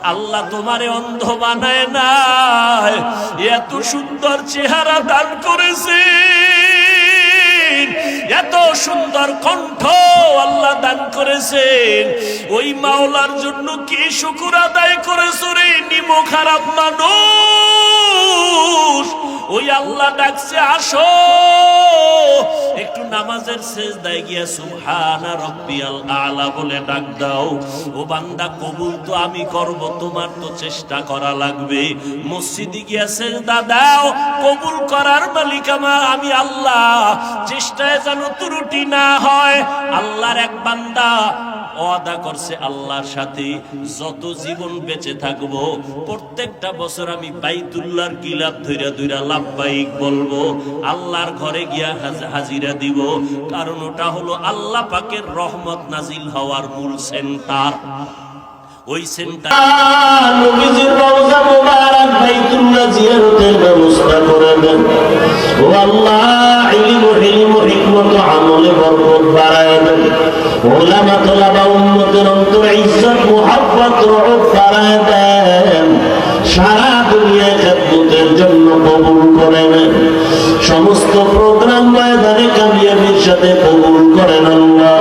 আল্লাহ তোমারে অন্ধ বানায় নাই। এত সুন্দর চেহারা দান করেছে এত সুন্দর কণ্ঠ আল্লাহ দান করেছেন। ওই মাওলার জন্য কি শুকুর আদায় করেছ রে নিমো খারাপ মানুষ? ওই আল্লাহ ডাকছে, আসো। নামাজের শেষ দায় গিয়া সুবহানা রব্বিয়াল আলা বলে ডাক দাও। ও বান্দা, কবুল তো আমি করব, তোমার তো চেষ্টা করা লাগবে। মসজিদে গিয়া সেজদা দাও, কবুল করার মালিক আমার, আমি আল্লাহ। চেষ্টায় যেন ত্রুটি না হয়, আল্লাহর এক বান্দা ওয়াদা করছে আল্লাহর সাথে, যত জীবন বেঁচে থাকব, প্রত্যেকটা বছর আমি বাইতুল্লাহর গিলাপ ধইরা ধইরা লাভবাহিক বলব, আল্লাহর ঘরে গিয়া হাজিরা দিব। কারণ ওটা হলো আল্লাহ পাকের রহমত নাজিল হওয়ার মূল সেন্টার। ওই সেন্টার ব্যবস্থা করে দেন। ও আল্লাহ আমলে বরকত বাড়ায় দেন। ওলামা তোলাবা সারা দুনিয়ায় জন্য কবুল করেন। সমস্ত প্রোগ্রাম ময়দানে কামিয়াবির সাথে কবুল করেন আল্লাহ।